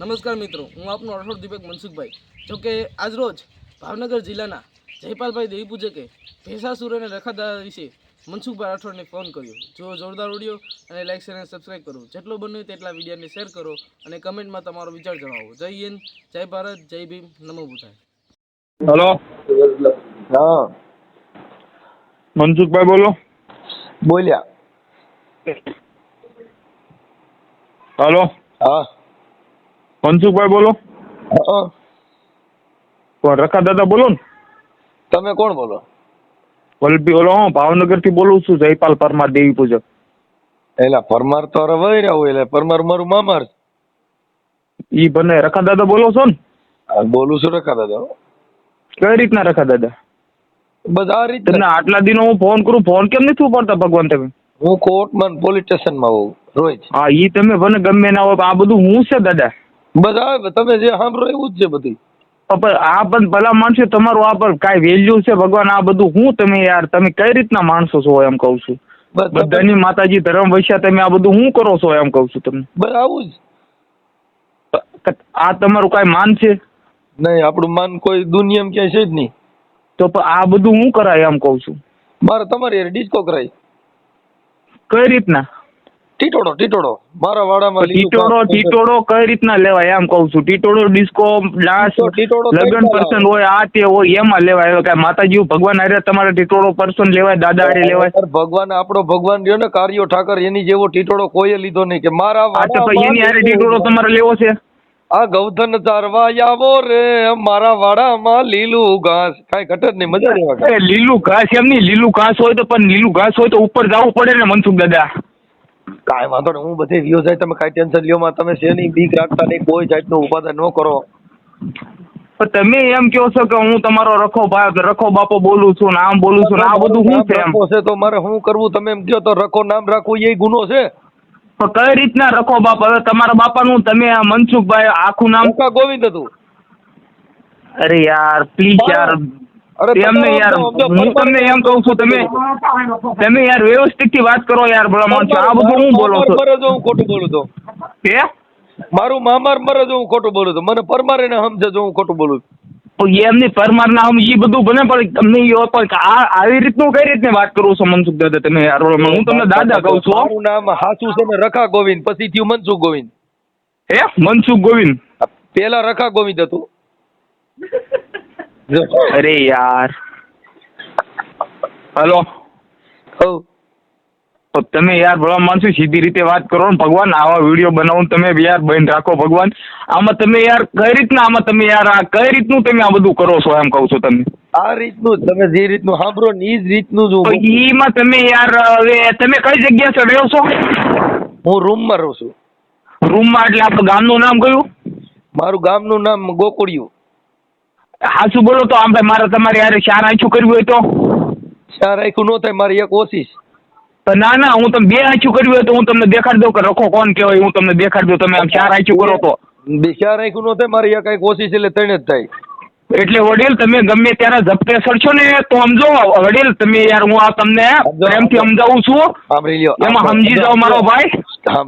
નમસ્કાર મિત્રો હું આપનો રાઠોડ દીપક મનસુખભાઈ. જો કે આજરોજ ભાવનગર જિલ્લાના જયપાલભાઈ દેવી પૂજકે ભેસાસુર અને રખાદા વિશે મનસુખભાઈ રાઠોડને ફોન કર્યો. જો જોરદાર ઓડિયો અને લાઇક શેર અને સબસ્ક્રાઈબ કરો. જેટલો બને તેટલા વિડીયોને શેર કરો અને કમેન્ટમાં તમારો વિચાર જણાવો. જય હિન્દ જય ભારત જય ભીમ નમો બુધાય હલો હા. મનસુખભાઈ બોલો. બોલ્યા. હલો હા. મનસુખભાઈ બોલો. કોણ રખા દાદા બોલો ને. તમે કોણ બોલો? વલભી ઓલો હું ભાવનગરથી બોલું છું જયપાલ પરમાર દેવી પૂજક. એલા પરમાર તો રવાઈ રહ્યા હોય એટલે પરમાર મારું મામાર. ઈ બને. રખા દાદા બોલો છો ને? બોલું છું રખા દાદા કઈ રીતના રખા દાદા? બસ આ રીતે તમને આટલા દિનો હું ફોન કરું ફોન કેમ નથી ઉપાડતા ભગવાન તમે? હું કોર્ટમાં પોલીસ સ્ટેશનમાં હોઉં રોજ. હા ઈ તમે ભલે ગમે ના હોય આ બધું હું છે દાદા? આવે તમે જે સાંભળો એવું જ છે બધી પણ આ પણ ભલા માણસો તમારું આ પર કાંઈ વેલ્યુ છે? ભગવાન આ બધું હું તમે યાર તમે કઈ રીતના માણસો છો એમ કહું છું? બસ બધાની માતાજી ધર્મ વૈશ્યા તમે આ બધું હું કરો છો એમ કહું છું તમને? બસ આવું જ. આ તમારું કાંઈ માન છે? નહીં આપણું માન કોઈ દુનિયામાં ક્યાંય છે જ નહીં. તો પણ આ બધું હું કરાય એમ કહું છું. મારે તમારી ડિસ્કો કરાય. કઈ રીતના? ટીટોડો ટીટોડો મારા વાડામાં ટીટોડો ટીટોડો કઈ રીતના લેવાય એમ કહું છું. ટીટોડો ડિસ્કો ડાન્સ લગ્ન પર્સન હોય આ તે હોય એમાં લેવાય. કાંઈ માતાજી ભગવાન હારે તમારે ટીટોડો પર્સન લેવાય દાદા હારે લેવાય? ભગવાન આપણો ભગવાન રહ્યો ને કાર્યો ઠાકર એની જેવો ટીટોડો કોઈએ લીધો નહીં કે મારા વાડા એની આરે ટીટોડો તમારે લેવો છે. આ ગૌધન ચારવા આવો રે મારા વાડામાં લીલું ઘાસ. કાઈ ઘટે નહીં મજા લેવા લીલું ઘાસ એમ નહીં લીલું ઘાસ હોય તો પણ લીલું ઘાસ હોય તો ઉપર જવું પડે ને મનસુખ દાદા. કાંઈ વાંધો નહીં હું બધે વ્યો જાય તમે કાંઈ ટેન્શન લ્યો માં તમે શેની બીક રાખતા નહીં કોઈ જાતનું ઉપાદન ન કરો. પણ તમે એમ કહો છો કે હું તમારો રખો ભા રખો બાપો બોલું છું ને આમ બોલું છું ને આ બધું શું છે એમ? છે તો મારે શું કરવું? તમે એમ કહો તો રખો નામ રાખવું એ ગુનો છે. પણ કઈ રીતના રખો બાપ? હવે તમારા બાપાનું તમે આ મનસુખભાઈ આખું નામ ગોવિંદ હતું અરે યાર પ્લીઝ યાર. અરે એમ યાર. સમજો, સમજો, હું તમને એમ કહું છું તમે તમે યાર વ્યવસ્થિતથી વાત કરો યાર ભલા માણસો. આ બધું હું બોલો છો? મરે જો હું ખોટું બોલું તો કે મારું મામાર મરે જો હું ખોટું બોલું તો મને પરમારે ને સમજે જો હું ખોટું બોલું. એમની પરમાર ના એ બધું બને પણ તમને એ પણ આ આવી રીતનું કઈ રીતની વાત કરું છું મનસુખ દાદા તમે યાર હું તમને દાદા કહું છું. મારું નામ હાસુ છે ને રખા ગોવિંદ પછી થયું મનસુખ ગોવિંદ. હે? મનસુખ ગોવિંદ. પેલા રખા ગોવિંદ હતું. અરે યાર. હલો. હો તમે યાર ભલા માણસો સીધી રીતે વાત કરો ને ભગવાન આવા વીડિયો બનાવો તમે યાર બંધ રાખો ભગવાન. આમાં તમે યાર કઈ રીતના આમાં તમે યાર આ કઈ રીતનું તમે આ બધું કરો છો એમ કહું છું તમે આ રીતનું તમે જે રીતનું સાંભળો ને એ જ રીતનું જો એમાં તમે યાર હવે તમે કઈ જગ્યા ચડ્યો છો? હું રૂમમાં રહું છું. રૂમમાં એટલે આપણું ગામનું નામ કયું? મારું ગામનું નામ ગોકુળિયું. હાચું બોલો તો આમ ભાઈ મારે તમારે યાર ચાર આંચું કર્યું હોય તો? ચાર રાખ્યું ન થાય મારી એક ઓછી તો ના ના હું તમને બે આંચું કરવી હોય તો હું તમને દેખાડી દઉં કે રખો કોણ કહેવાય હું તમને દેખાડી દઉં તમે આમ ચાર આંચું કરો તો. બે ચાર આખું ન થાય મારી એક આંખ ઓછી એટલે ત્રણ જ થાય. એટલે વડીલ તમે ગમે ત્યારે ઝપટે સડશો ને તો સમજો વડીલ તમે યાર હું આ તમને પ્રેમથી સમજાવું છું. એમાં સમજી જાઓ મારો ભાઈ.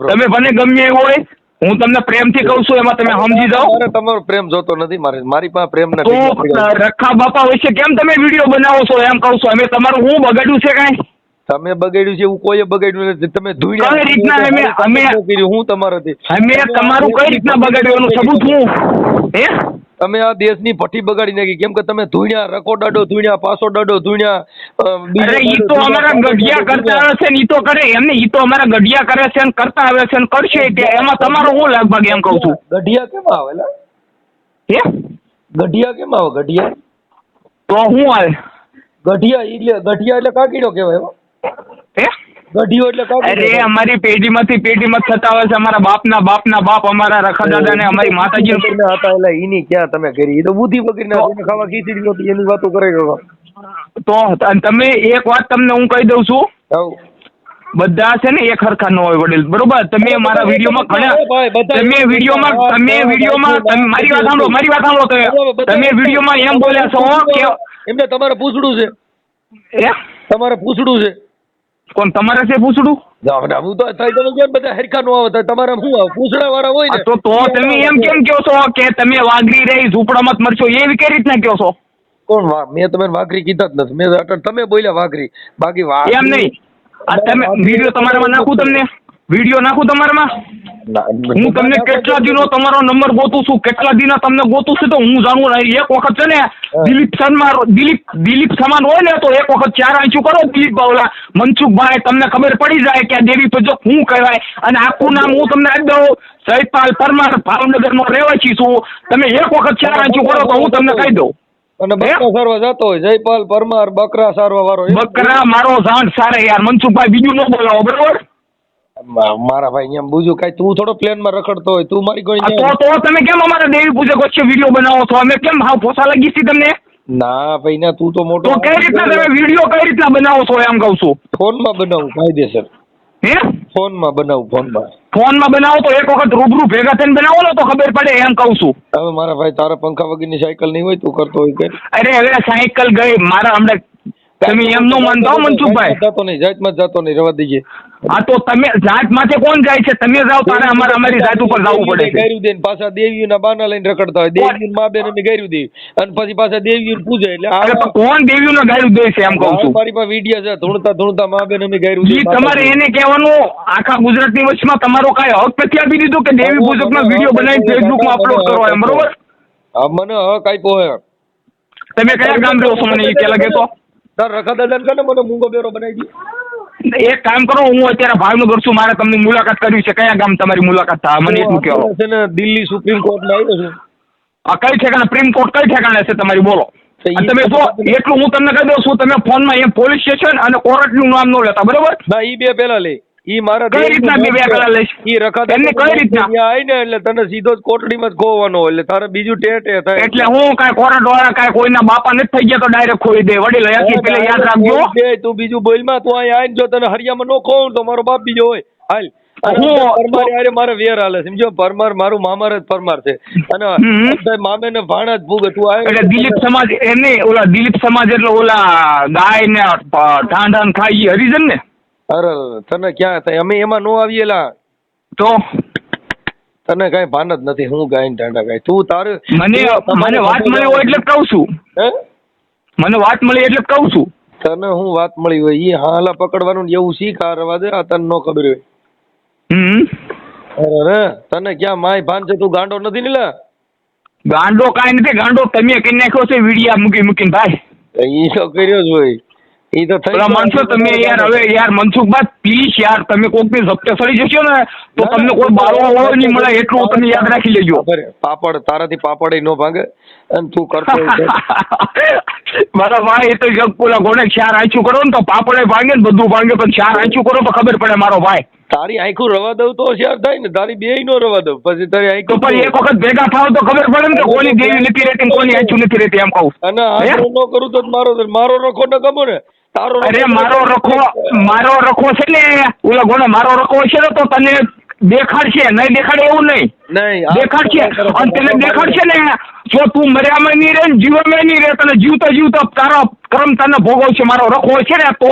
તમે ભલે ગમે હોય હું તમને પ્રેમથી કહું છું એમાં તમે સમજી જાઓ. મારે તમારો પ્રેમ જોતો નથી મારે મારી પાસે પ્રેમ નથી રખા બાપા વિશે કેમ તમે વીડિયો બનાવો છો? એમ કહું છું અમે તમારું હું બગાડ્યું છે કાંઈ? તમે બગાડ્યું છે એવું કોઈએ બગાડ્યું નથી. તમે ધોઈ કઈ રીતના અમે- અમે- હું તમારાથી. અમે તમારું કઈ રીતના બગાડ્યું. સબૂત હું હે? તમે આ દેશની ભઠ્ઠી બગાડી નાખી. કેમ કે તમે ધૂણ્યા રકો ડડો ધૂણ્યા પાસો ડડો ધૂણ્યા અરે ઈ તો અમારા ગઢિયા કરતા આવે છે ને ઈ તો કરે એમને ઈ તો અમારા ગઢિયા કરે છે ને કરતા આવે છે ને કરશે કે એમાં તમારો હું લગભગ એમ કહું છું? ગઢિયા કેમ આવે? હે? ગઢિયા કેમ આવે ગઢિયા? તો હું આવે? ગઢિયા એટલે ગઢિયા એટલે કાકીડો કહેવાય હો. ગઢિયો એટલે અરે અમારી પેઢીમાંથી પેઢીમાં થતા હોય છે અમારા બાપના બાપના બાપ અમારા રખાદાદા ને અમારી માતાજી હતા એટલે ઈની ક્યાં તમે કરી? એ તો બુદ્ધિ એને ખાવા ખીચડી નહોતી એની વાતો કરે તો તમે એક વાત તમને હું કહી દઉં છું. બધા છે ને એક હરખા ન હોય વડીલ. બરોબર? તમે મારા વિડીયોમાં ઘણા તમે વિડીયોમાં તમે વિડીયોમાં મારી વાત સાંભળો મારી વાત સાંભળો તમે તમે વિડીયોમાં એમ બોલ્યા છો કે એમને તમારે પૂછડું છે. તમારે પૂછડું છે. કોણ તમારે છે પૂછડું? હું તો થાય તમે કેમ બધા હરખા નો આવે? તમારે શું આવે? પૂછડા વાળા હોય ને. તો તો તમે એમ કેમ કહો છો કે તમે વાઘરી રહી ઝૂંપડામાં મરશો? એવી કઈ રીતના કહો છો? કોણ મેં તમે વાઘરી કીધા જ નથી. મેં તમે બોલ્યા વાઘરી. બાકી એમ નહીં. આ તમે વીડિયો તમારામાં નાખું તમને? વીડિયો નાખું તમારામાં? હું તમને કેટલા દિનો તમારો નંબર ગોતું છું? કેટલા દિનો તમને ગોતું છું તો હું જાણું એક વખત છે ને દિલીપ શર્મા દિલીપ દિલીપ સમાન હોય ને તો એક વખત ચાર આંચું કરો દિલીપ બાવલા. મનસુખભાઈ તમને ખબર પડી જાય કે આ દેવી પૂજક શું કહેવાય? અને આખું નામ હું તમને આપી દઉં. સહિતપાલ પરમાર ભાવનગર નો રહેવાસી છું. તમે એક વખત ચાર આંચું કરો તો હું તમને કહી દઉં. અને બકરા સારવા જતો હોય જયપાલ પરમાર બકરા સારવા વાળો બકરા મારો જાણ સારે યાર. મનસુખભાઈ બીજું ન બોલાવો બરોબર? મારા ભાઈ એમ બુજુ કઈ તું થોડો પ્લેનમાં રખડતો હોય તું મારી કોઈ તો તો તમે કેમ અમારા દેવી પૂજક વચ્ચે વીડિયો બનાવો છો? અમે કેમ હાવ ફોસા લાગી છે તમને ના ભાઈ ના તું તો મોટો તો કઈ રીતના તમે વીડિયો કઈ રીતના બનાવો છો એમ કહું છું? ફોનમાં બનાવું કાયદેસર. હે? ફોનમાં બનાવું ફોનમાં ફોનમાં બનાવો તો એક વખત રૂબરૂ ભેગા થઈને બનાવો ને તો ખબર પડે એમ કહું છું. હવે મારા ભાઈ તારા પંખા વગરની સાયકલ નહીં હોય તું કરતો હોય કે? અરે હવે સાયકલ ગઈ મારા હમણાં તમે એમ નો માનતા હો મનસુખભાઈ? જતો નહીં જાતમાં જતો નહીં રવા દઈએ. હા તો તમે જાત માથે કોણ જાય છે? તમે જાઓ તારે અમારે અમારી જાત ઉપર જવું પડે છે. ગાયરું દે ને પાછા દેવીઓના બાના લઈને રખડતા હોય. દેવીઓ મા બેન અમે ગાયરું દે. અને પછી પાછા દેવીઓ પૂજે એટલે અરે તો આ કોણ દેવીઓને ગાયું દે છે એમ કહું છું? મારી પાસે વિડિયો છે. ધૂણતા ધૂણતા મા બેન અમે ગાયરું દે. તમારે એને કહેવાનું આખા ગુજરાતની વચમાં તમારો કાંઈ હક નથી આપી દીધો કે દેવી પૂજકનો વીડિયો બનાવીને ફેસબુકમાં અપલોડ કરો એમ બરોબર? હા મને હક આપ્યો હે. તમે કયા ગામ રહો છો મને એ પેલા કહેતો તાર રખા દાદા ને મને મૂંગો બેરો બનાવી દે. એક કામ કરો હું અત્યારે ભાવનગર છું મારે તમને મુલાકાત કરવી છે. કયા ગામ તમારી મુલાકાત થાય? મને એટલું કહો છે ને દિલ્હી સુપ્રીમ કોર્ટમાં આવ્યો છું. આ કઈ ઠેકાણે? પ્રીમ કોર્ટ કઈ ઠેકાણે છે તમારી? બોલો. તમે જો એટલું હું તમને કહી દઉં છું તમે ફોનમાં એ પોલીસ સ્ટેશન અને કોર્ટનું નામ ન લેતા બરોબર? ના એ બે પેલા લે. ઈ મારા કઈ રીતના બે બે પેલા લઈશ? ઈ રખા એમને કઈ રીતના? આઈ ને એટલે તને સીધો જ કોટડીમાં જ ખોવાનો એટલે તારે બીજું ટેટે થાય. એટલે હું કાઈ કોર્ટ વાળા કાઈ કોઈના બાપા નથી થઈ ગયા તો ડાયરેક્ટ ખોઈ દે. વડીલ હયાતી પેલે યાદ રાખજો. બે, તું બીજું બોલમાં તું અહીં આવીને જો તને હરિયામાં નો ખોઉં તો મારો બાપ બીજો હોય. હાલ. પરમાર હારે મારે વેર હાલે સમજો પરમાર મારું મામાર જ પરમાર છે. અને મામે ને ભાણા જ ભૂગ તું આય એટલે દિલીપ સમાજ ઓલા દિલીપ સમાજ એટલે ઓલા ગાય ને ઢાંઢ ખાઈ હરિજન ને અરે તને ક્યાં અમે એમાં નો આવીએલા તો? તને કાંઈ ભાન જ નથી. હું ગાય ટાંડા ગાય. તું તારે મને મને વાત મળી હોય એટલે કહું છું. હે? મને વાત મળી એટલે કહું છું. તને હું વાત મળી હોય? ઈ હાલા પકડવાનું ને એવું શીખ રવા દે? આ તને નો ખબર હોય. હમ? અરે તને ક્યાં માય ભાન છે? તું ગાંડો નથી ને લા? ગાંડો કાંઈ નથી. ગાંડો તમે કઈ નાખ્યો છે વિડિયા મૂકી મૂકીને ભાઈ. ઈ તો કર્યો જ હોય. ઈ તો થઈ પેલા તમે યાર હવે યાર મનસુખભાઈ પ્લીઝ યાર તમે કોકની ઝપટે સડી જશો ને તો તમને કોઈ બાળવા વાળો નહીં મળે એટલું તમે યાદ રાખી લેજો. પાપડ તારાથી પાપડ નો ભાંગે અને તું કરતો મારા ભાઈ એ તો જગપુરા પેલા ગોણે ચાર આંચું કરો ને તો પાપડે ભાંગે ને બધું ભાંગે પણ ચાર આંચું કરો તો ખબર પડે મારો ભાઈ. તારી આંખું રવા દઉં તો હોશિયાર થાય ને તારી બે નો રવા દઉં પછી તારી આંખું પણ એક વખત ભેગા થાવ તો ખબર પડે ને કોની દેવી નથી રહેતી ને કોની આંચું નથી રહેતી એમ કહું. અને હે? આ નો કરું તો મારો મારો રખો ન ગમો ને. તારો અરે મારો રખો મારો રખો છે ને ઓલા ગોણો મારો રખો છે ને તો તને દેખાડશે. નહીં દેખાડે એવું નહીં. નહીં દેખાડશે. અને તને દેખાડશે ને જો તું મર્યામાં નહીં રહે ને જીવનમાં નહીં રહે તને જીવતો જીવતો તારો કર્મ તને ભોગવશે. મારો રખો છે ને તો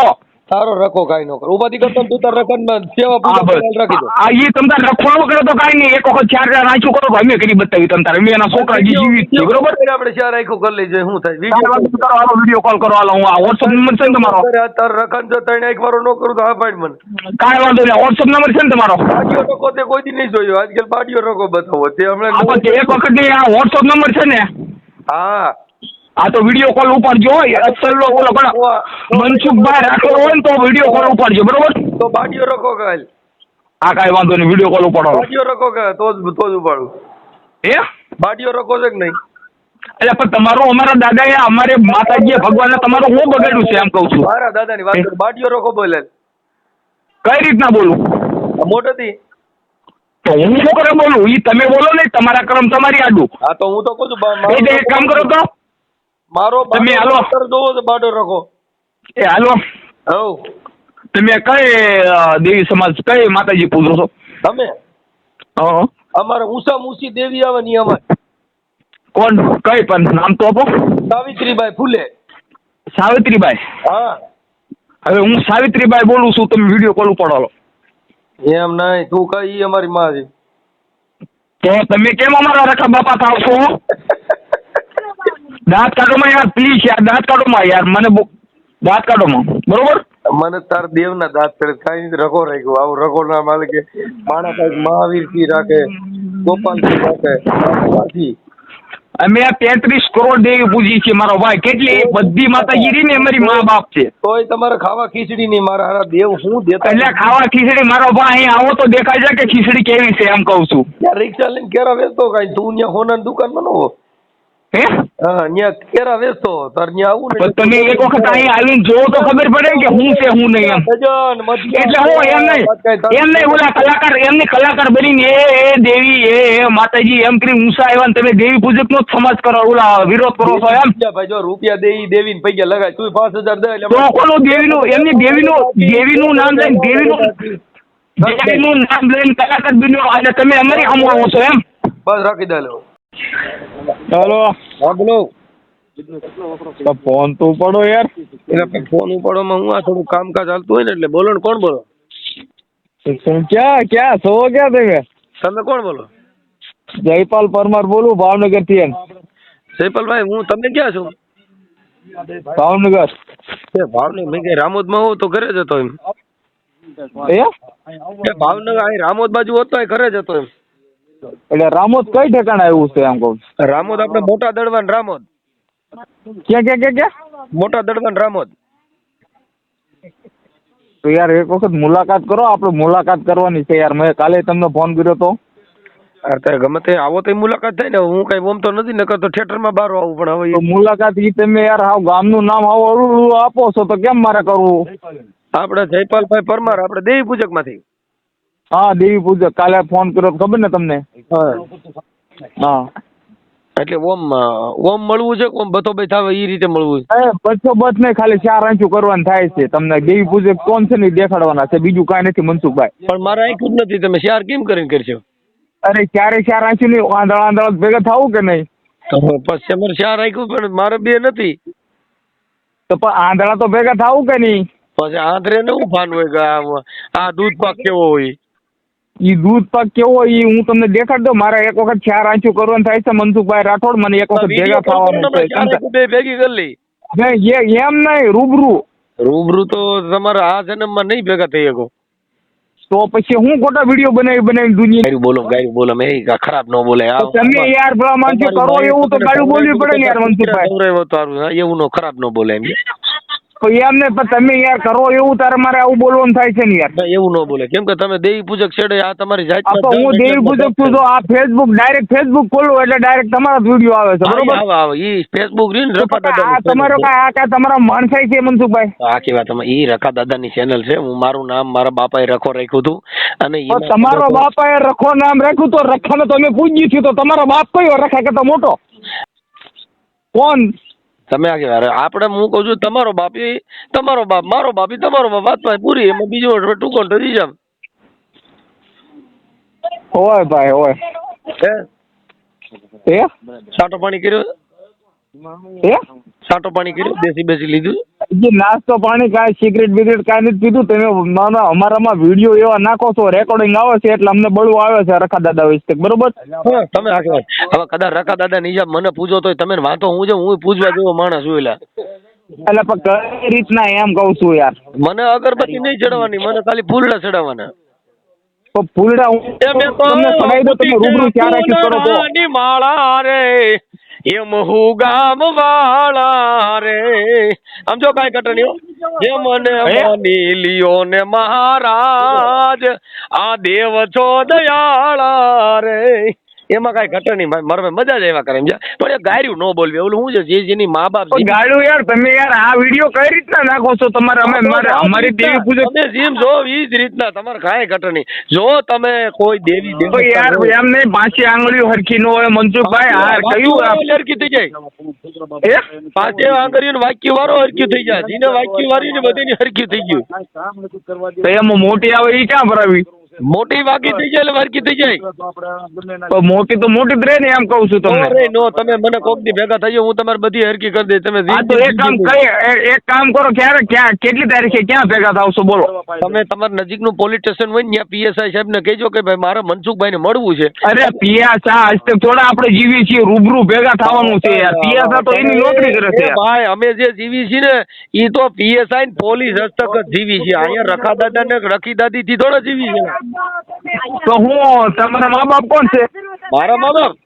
તારો રખો કાંઈ નો કર. ઉપાધિ કરતો તું તાર રખનમાં સેવા પૂજા રાખી દો. આ ઈ તમ તાર રખવાનો કરે તો કાંઈ નહીં. એક વખત ચાર ચાર રાખ્યું કરો તો અમે કરી બતાવી તમ તારે. અમે એના છોકરા જે જીવી છે બરોબર? આપણે ચાર આંખું કરી જાય શું થાય? વિડિયો કરો હાલો વિડિયો કોલ કરો હાલો હું આ વોટ્સઅપ નંબર છે ને તમારો. તાર રખન જો ત્રણ એક વારો નો કરું તો હા પાડ મને. કાઈ વાંધો નહીં. વોટ્સઅપ નંબર છે ને તમારો. બાડીઓ તો તે કોઈ દી નહીં જોયો. આજકાલ બાડીઓ રખો બતાવો. તે હમણાં એક વખત આ વોટ્સઅપ નંબર છે ને. હા. આ તો વીડિયો કોલ ઉપાડજો અસલ ઓલો પણ મનસુખભાઈ રાખો હોય ને તો વીડિયો કોલ ઉપાડજો બરોબર? તો બાડીઓ રખો કાલ આ કાંઈ વાંધો નહીં વીડિયો કોલ ઉપાડો. બાડીઓ રખો કે તો જ તો જ ઉપાડું. એ બાડીઓ રખો છે કે નહીં? એટલે પણ તમારો અમારા દાદાએ અમારે માતાજીએ ભગવાને તમારું હું બગાડ્યું છે એમ કહું છું. મારા દાદાની વાત બાડીઓ રખો બોલે. કઈ રીતના બોલું? મોટેથી? તો હું શું કરે બોલું? ઈ તમે બોલો ને તમારા ક્રમ તમારી આડું. હા તો હું તો કહું છું એક કામ કરો તો. મારો તમે હાલો. અસર જોવો તો બાડો રખો. એ હાલો. હવ તમે કઈ દેવી સમાજ કઈ માતાજી પૂજો છો? તમે હા અમારે ઉષા મુસી દેવી આવે ની અમારે. કોણ? કઈ પણ નામ તો આપો. સાવિત્રીબાઈ ફૂલે. સાવિત્રીબાઈ? હા. હવે હું સાવિત્રીબાઈ બોલું છું તમે વીડિયો કોલ ઉપાડો એમ નહીં તું કઈ અમારી માં છે. તો તમે કેમ અમારા રખા બાપા થાવ છો? દાંત કાઢોમાં યાર પ્લીઝ યાર દાંત કાઢોમાં યાર મને દાંત કાઢોમાં બરોબર? મને તાર દેવના દાંત કરે કાંઈ રગો રખો રાખ્યો આવું રગો ના માલિકે માણા કંઈક મહાવીરથી રાખે ગોપાલથી રાખે. અમે આ તેત્રીસ કરોડ દેવી પૂજી છે મારો ભાઈ કેટલી બધી માતાજી રહી ને અમારી મા બાપ છે. તોય તમારે ખાવા ખીચડી નહીં મારા હારા દેવ હું દેતા એટલે ખાવા ખીચડી મારો ભાઈ અહીં આવો તો દેખાય છે કે ખીચડી કેવી છે એમ કહું છું. યાર રિક્ષા લઈને કેરા વેચતો કાંઈ તું ત્યાં હોનાની દુકાનમાં ન હો. હે? હા કેરા વેચતો તો અહીંયા આવું ને તમે એક વખત અહીં આવીને જોવો તો ખબર પડે કે હું છે હું નહીં એમ. એટલે હું એમ નહીં એમ નહીં ઓલા કલાકાર એમની કલાકાર બનીને એ એ દેવી એ એ માતાજી એમ કરી ઊંસા આવ્યા ને તમે દેવી પૂજક નો સમાજ કરો ઓલા વિરોધ કરો છો એમ. ભાઈ જો રૂપિયા દેવી દેવી ને પૈસા લગાય તું પાંચ હજાર દે એટલે કોનું દેવીનું એમની દેવીનું દેવીનું નામ લઈને દેવીનું દેવીનું નામ લઈને કલાકાર બન્યો અને તમે અમારી આવો છો એમ. બસ રાખી દે લો હાલો. હા બોલો. તો ફોન તો પડો યાર. એટલે ફોન ફોનમાં હું આ થોડું કામકાજ હાલતું હોય ને એટલે બોલો ને કોણ બોલો? ક્યાં ક્યાં છો ક્યાં તમે? તમે કોણ બોલો? જયપાલ પરમાર બોલું ભાવનગરથી એમ. જયપાલભાઈ હું તમે ક્યાં છો? ભાવનગર. એ ભાવનગર મેં કઈ રામોદમાં હોઉં તો ઘરે જતો એમ. ભાવનગર અહીં રામોદ બાજુ હોત ઘરે જતો એમ. એટલે રામોદ કઈ ઠેકાણે આવ્યું છે એમ કહું રામોદ આપણે મોટા દળવાન રામોદ. ક્યાં ક્યાં ક્યાં ક્યાં? મોટા દળવાન રામોદ. તો યાર એક વખત મુલાકાત કરો આપણે મુલાકાત કરવાની છે યાર. મેં કાલે તમને ફોન કર્યો તો. અત્યારે ગમે તે આવો તો મુલાકાત થાય ને. હું કઈ ઓમ તો નથી નકર તો થિયેટરમાં બહાર આવું પણ હવે મુલાકાત ઈ તમે યાર હાવ ગામનું નામ હાવ અવળું આપો છો તો કેમ મારે કરવું? આપણે જયપાલભાઈ પરમાર આપણે દેવી પૂજકમાંથી હા દેવી પૂજક કાલે ફોન કર્યો ખબર ને તમને? હા. એટલે ઓમ ઓમ મળવું છે ઓમ બથો ભાઈ થાવે એ રીતે મળવું છે? બથો બથ બસ નહીં ખાલી ચાર આંચું કરવાનું થાય છે તમને. દેવી પૂજક કોણ છે ને દેખાડવાના છે. બીજું કાંઈ નથી મનસુખભાઈ. પણ મારે આંખ્યું જ નથી. તમે શેર કેમ કરીને કરશો? અરે ક્યારે ચાર આંચું નહીં આંધળ આંધળ ભેગા થવું કે નહીં? તો પછી અમારે શેર રાખ્યું પણ મારે બે નથી. તો પણ આંધળા તો ભેગા થવું કે નહીં? પછી આંધળે ને હું ભાન હોય આ દૂધ પાક કેવો હોય? ઈ દૂધ પાક કેવો ઈ હું તમને દેખાડ દઉં. મારે એક વખત ચાર આંચું કરવાનું થાય છે મનસુખભાઈ રાઠોડ મને એક વખત ભેગા થવાનું છે. ચાર આંખું બે ભેગી કરી નહીં, એમ નહીં રૂબરૂ. રૂબરૂ તો તમારા આ જન્મમાં નહીં ભેગા થઈ શકો. તો પછી હું ખોટા વીડિયો બનાવી બનાવી દુનિયા બોલો ગાયું બોલો મે ખરાબ ન બોલે તમે યાર ભલા માણસો કરો એવું તો ગાયું બોલવી પડે ને યાર મનસુખભાઈ. એવું નો ખરાબ ન બોલે એમ તો એમ ને પણ તમે યાર કરો એવું તારે મારે આવું બોલવાનું થાય છે ને યાર. એવું ન બોલે. કેમ કે તમે દેવી પૂજક છેડે આ તમારી જાત તો હું દેવી પૂજક છું તો આ ફેસબુક ડાયરેક્ટ ફેસબુક ખોલો એટલે ડાયરેક્ટ તમારા વીડિયો આવે છે બરોબર? આવે આવે. ઈ ફેસબુક રીન આ દાદાની તમારો channel આ કાંઈ તમારા માણસાઈ છે મનસુખભાઈ? આખી વાત તમે ઈ રખા દાદાની ચેનલ છે. હું મારું નામ મારા બાપાએ રખો રાખ્યું હતું. અને તમારો બાપાએ રખો નામ રાખ્યું તો રખાને તમે પૂજ્યું છે તો તમારો બાપ કયો રખા કરતા મોટો? કોણ? તમે આ વાત આપણે હું કહું છું તમારો બાપી તમારો બાપ મારો બાપી તમારો બાપ વાત ભાઈ પૂરી એમાં બીજું ટૂંકો ઢરી જામ. હોય ભાઈ હોય હે? હે? સાટો પાણી કર્યો? હે? સાટો પાણી કર્યું? બેસી બેસી લીધું? જે નાસ્તો પાણી કાંઈ સિગરેટ બિગરેટ કાંઈ નથી પીધું તમે ના અમારામાં વીડિયો એવા નાખો છો રેકોર્ડિંગ આવે છે એટલે અમને બળવું આવે છે રખા દાદા વિશે બરોબર? તમે હવે કદાચ રખા દાદા ની જેમ મને પૂછો તો તમે વાંધો હું છે હું પૂછવા જેવો માણસ છું એટલે એટલે પણ કઈ રીતના એમ કહું છું યાર. મને અગરબત્તી નહીં ચડાવવાની મને ખાલી ફૂલડા ચડાવવાના. તો ફૂલડા હું તમને ચડાવી દો તમે રૂબરૂ આંખી કરો તો માળા રે. એમ હું ગામ વાળા રે આમ જો કાંઈ હો. જે મને? માની લ્યો ને મહારાજ આ દેવ છો દયાળા રે એમાં કાંઈ ઘટે નહીં. મારે મજા જ એવા કરે એમ છે પણ એ ગાર્યું ન બોલવી. ઓલું શું છે? જે જેની મા બાપ ગાળ્યું યાર તમે યાર આ વીડિયો કઈ રીતના નાખો છો? તમારે અમે મારે અમારી દેવી પૂજા તમે જેમ જો એ જ રીતના તમારે કાંઈ ઘટે નહીં. જો તમે કોઈ દેવી દેવી યાર એમ નહીં પાંચી આંગળીઓ હરખી ન હોય મનસુખભાઈ આ કયું હરખી થઈ જાય? પાંચે ને વાક્ય વાળો હરખ્યું થઈ જાય. જેને વાક્ય વાળી ને બધીની હરખ્યું થઈ ગયું. તો એમાં મોટી આવે એ ક્યાં ભરાવી? મોટી વાગી થઈ જાય એટલે વારકી થઈ જાય. તો મોટી તો મોટી જ રહે ને એમ કહું છું તમને. નો તમે મને કોક દી ભેગા થઈ હું તમારી બધી હરકી કરી દઈ તમે તો એક કામ કઈ એક કામ કરો ક્યારે ક્યાં કેટલી તારીખે ક્યાં ભેગા થાવશો બોલો. તમે તમારા નજીકનું પોલીસ સ્ટેશન હોય ને ત્યાં પીએસઆઈ સાહેબ ને કહેજો કે ભાઈ મારે મનસુખભાઈ ને મળવું છે. અરે પિયાસા આજ તક થોડા આપણે જીવીએ છીએ રૂબરૂ ભેગા થવાનું છે યાર. પિયાસા તો એની નોકરી કરે છે ભાઈ અમે જે જીવી છીએ ને એ તો પીએસઆઈ પોલીસ હસ્તક જ જીવી છીએ. અહીંયા રખા દાદા ને રખી દાદી થી થોડા જીવી છે તો હું તમારા મા બાપ કોણ છે? મારા મા બાપ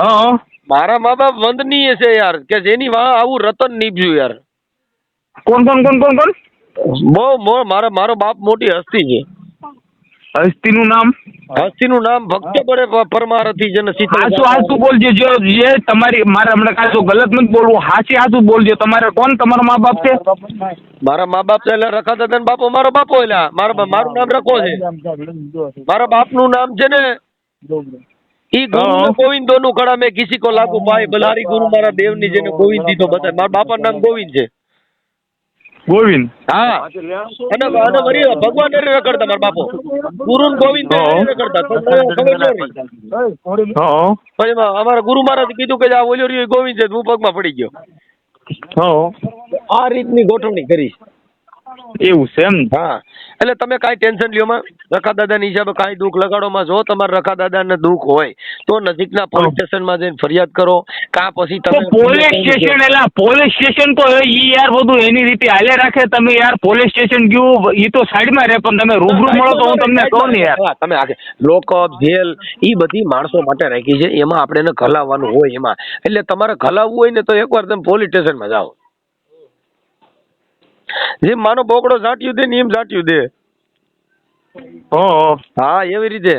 હા. મારા મા બાપ વંદનીય છે યાર કે જેની વાહ આવું રતન નીપજ્યું યાર. કોણ કોણ કોણ કોણ કોણ? બહુ મો- મારો મારો બાપ મોટી હસ્તી છે. હસ્તીનું નામ? હસ્તીનું નામ ભક્ત બળે પરમાર હતી જેને શીતળ હાચું હાચું બોલજો જો જે તમારી મારે હમણાં કાંઈ ગલત નથી બોલવું હાચી હાચું બોલજો. તમારે કોણ તમારા મા બાપ છે? મારા મા બાપ એટલે રખા દાદા ને બાપો મારો બાપો એટલે મારો મારું નામ રખો છે. મારા બાપનું નામ છે ને ઈ ગુરુ ગોવિંદો નું કડા મેં કિસી કો લાગુ પાય. બલારી ગુરુ મારા દેવની જેને ગોવિંદ દીધો બતાય મારા બાપા નામ ગોવિંદ છે. ગોવિંદ. હા. અને અને વરી ભગવાન નરે રખડતા તમાર બાપો. ગુરુ ગોવિંદ રખડતા તો ખબર ન હા. પછી અમારા ગુરુ મહારાજ કીધું કે આ ઓલ્યો રહ્યો એ ગોવિંદ છે હું પગમાં પડી ગયો. હા. આ રીતની ગોઠવણી કરી. એવું છે એમ હા. એટલે તમે કાંઈ ટેન્શન લ્યો માં. રખા દાદાની હિસાબે કાંઈ દુઃખ લગાડોમાં જો તમારે રખા દાદાને દુઃખ હોય તો નજીકના પોલીસ સ્ટેશનમાં જઈને ફરિયાદ કરો. કા પછી તમે પોલીસ સ્ટેશન એટલે પોલીસ સ્ટેશન તો ઈ યાર બધું એની રીતે હાલે રાખે. તમે યાર પોલીસ સ્ટેશન ગયું ઈ તો સાઈડમાં રહે પણ તમે રૂબરૂ મળો તો હું તમને કહું ને યાર. તમે આગે. લોકઅપ જેલ ઈ બધી માણસો માટે રાખી છે. એમાં આપણે એને ખલાવવાનું હોય એમાં. એટલે તમારે ખલાવવું હોય ને તો એકવાર તમે પોલીસ સ્ટેશનમાં જાઓ. જેમ માનો બોકડો ઝાંટ્યું દે ને એમ ઝાંટ્યું દે. હા એવી રીતે.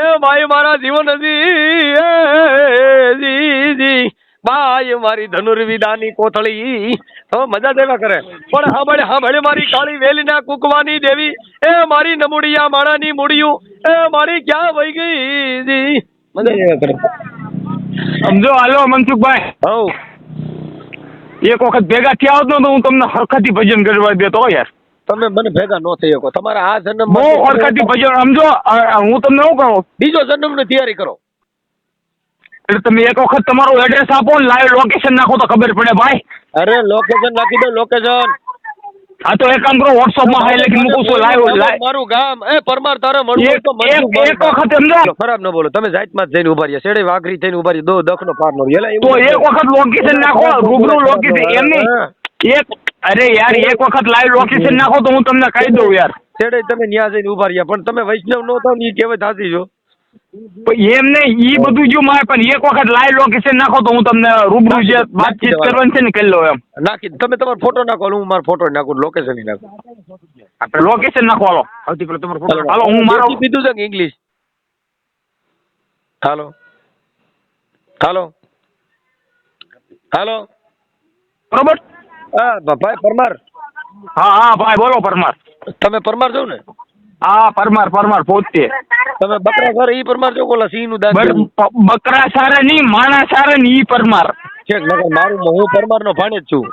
એ ભાઈ મારા જીવન જી મારી ધનુર્વિદાની કોથળી. તો મજા દેવા કરે. પણ હાંભળે હાંભળે મારી કાળી વેલીના કુકવાની દેવી. એ મારી નમુડિયા માણાની મૂડિયું એ મારી ક્યાં વહી ગઈ જી? મજા દેવા કરે. સમજો હાલો મનસુખભાઈ. હવ એક વખત ભેગા થયા હોત ને તો હું તમને હરખતી ભજન કરવા દેતો યાર. તમે મને ભેગા ન થઈ શકો તમારા આ જન્મ બહુ હરખતી ભજન સમજો હું તમને શું કહું? બીજો જન્મની તૈયારી કરો. એટલે તમે એક વખત તમારું એડ્રેસ આપો ને લાઈવ લોકેશન નાખો તો ખબર પડે ભાઈ. અરે લોકેશન નાખી દો લોકેશન હા તો એક કામ કરો વોટ્સઅપમાં હાઈ લખી મૂકું છું લાઈવ લાઈવ મારું ગામ એ પરમાર તારે મળવું તો મનસુખ એક-. વખત સમજો બોલો, ખરાબ ન બોલો તમે જાતમાં માં જઈને ઊભા રહ્યા શેડે વાઘરી થઈને ઊભા રહી દો દખનો પાર નો એલા તો એક વખત લોકેશન નાખો રૂબરૂ લોકેશન એમ નહીં. એક અરે યાર એક વખત લાઈવ લોકેશન નાખો તો હું તમને કહી દઉં યાર. શેડે તમે ન્યા જઈને ઊભા રહ્યા પણ તમે વૈષ્ણવ નો થાવ ને એ કહેવત થાતી પણ એમ નહીં ઈ બધું જો મારે પણ એક વખત લાઈવ લોકેશન નાખો તો હું તમને રૂબરૂ જે વાતચીત કરવાની છે ને કરી લઉં એમ. નાખી તમે તમારો ફોટો નાખો હું મારો ફોટો નાખું લોકેશન નાખું. આપણે લોકેશન નાખો હાલો. સૌથી પેલો તમારો ફોટો હાલો. હું મારો કીધું છે કે ઇંગ્લિશ હાલો. હાલો. હાલો. બરોબર? હા ભાઈ પરમાર. હા હા ભાઈ બોલો પરમાર. તમે પરમાર છો ને? હા પરમાર પરમાર પોતે તમે બકરા ઘર ઈ પરમાર છો કોલા સિંહનું બર- બકરા સારે નહીં માણા સારે ને ઈ પરમાર. છે મારું હું પરમાર નો ભાણે જ છું.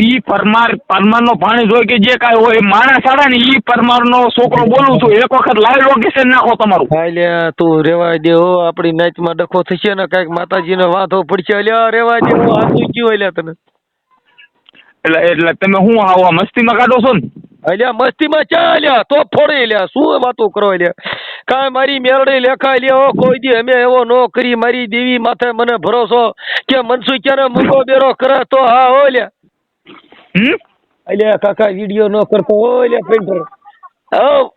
ઈ પરમાર પરમાર નો ભાણેજ હોય કે જે કાંઈ હોય માણા સારા ને ઈ પરમાર નો છોકરો બોલું છું. એક વખત લાઈવ લોકેશન નાખો તમારું. ભાઈ લ્યા તું રેવા દે હો આપણી માં ડખો થશે ને કાંઈક માતાજીને વાંધો પડશે અલ્યા રેવા દે હો હાથું ગયું અલ્યા તને. એટલે એટલે તમે હું આવા મસ્તીમાં કાઢો છો ને? અલ્યા મસ્તીમાં ચા અલ્યા તો ફોડે લ્યા શું વાતો કરો અલ્યા કાંઈ મારી મેરડે લેખાય લ્યા કોઈ દી અમે એવો નો કરી મારી દેવી માથે મને ભરોસો કે મનસુ ક્યારે મૂકો બેરો કરે તો હા હો લ્યા. હમ? અલ્યા કાકા વીડિયો નો કરતો હો પ્રિન્ટર હો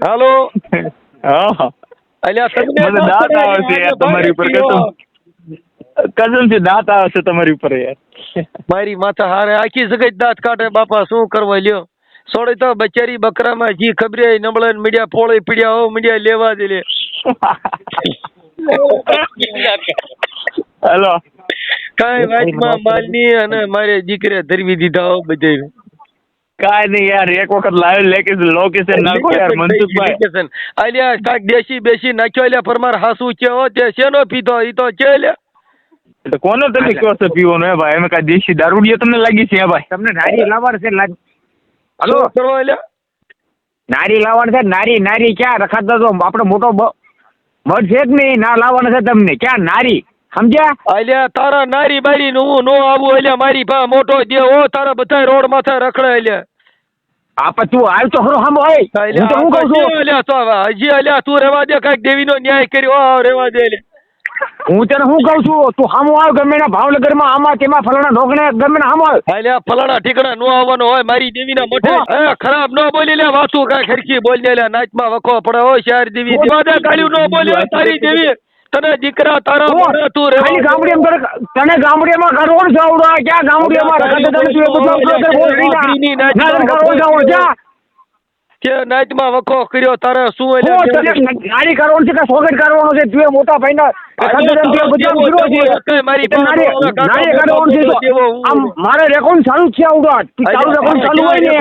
હાલો. હા. અલ્યા તમને મને દાંત આવશે તમારી ઉપર કસમ કસમથી દાંત આવે છે તમારી ઉપર યાર. મારી માથા હારે આખી જગત દાંત કાઢે બાપા શું કરવા લ્યો? સોડે તો બચારી બકરામાં જી ખબરે નબળે મીડિયા પોળે પીડ્યા હો મીડિયા લેવા દે લે હેલો. કાંઈ વાતમાં માલની અને મારે દીકરે ધરવી દીધા હો બધે કાઈ નહીં યાર એક વખત લાઈવ લોકેશન લોકેશન નાખો યાર મનસુખભાઈ. અલ્યા કાક દેશી બેસી નાખ્યો અલ્યા પરમાર હાસુ છે હો તે શેનો પીધો? ઈ તો છે લ્યા એટલે કોને તમે કહો છો પીવાનો હે ભાઈ? અમે કાંઈ દેશી દારૂડિયા તમને લાગી છે હે ભાઈ? તમને નારી લાવવાનું છે હલો? કરવા અલ્યા નારી લાવવાની છે નારી નારી ક્યાં? રખાતા તો આપણો મોટો મઢ છે જ નહીં? ના લાવવાનો છે તમને. ક્યાં? નારી. સમજ્યા? અલ્યા તારા નારી બારી નું હું નો આવું અલ્યા મારી ભા મોટો દે હો તારા બધા રોડ માથે રખડે અલ્યા આ પણ તું હાલ તો ખરો સામે હોય હું તો હું કહું છું? અલ્યા તો હજી અલ્યા તું રેવા દે કાંઈક દેવીનો ન્યાય કર્યો રેવા દે અલ્યા હું તને શું કહું છું? તું હામો આવ ગમે ના ભાવનગરમાં આમાં તેમાં ફલાણા ઢોકણે ગમે ના હામો આવ. ફલાણા ઠીકણા નો આવવાનો હોય મારી દેવીના મઠે ખરાબ નો બોલી લે વાસુ કાંઈ ખરખી બોલી લે નાચમાં વખો પડે હોય શહેર દેવી. ગાળ્યું નો બોલે હો, તારી દેવી. તને દીકરા તારા મોઢે તું રે ખાલી ગામડીમાં તને- તને ગામડીમાં કરવડ જાવડા ક્યાં ગામડીમાં માં તને તું બધું બોલ રહી ના. ના કરોડ જાવડ ક્યાં કે નાચમાં વખો કર્યો તારે શું એટલે ગાડી કરવાનું છે? કે સોગટ કરવાનો છે? તું એ મોટા ભાઈના મારી રેકોર્ડ ચાલુ જ છે આવડો તું ચાલુ રેકોર્ડ ચાલુ હોય ને.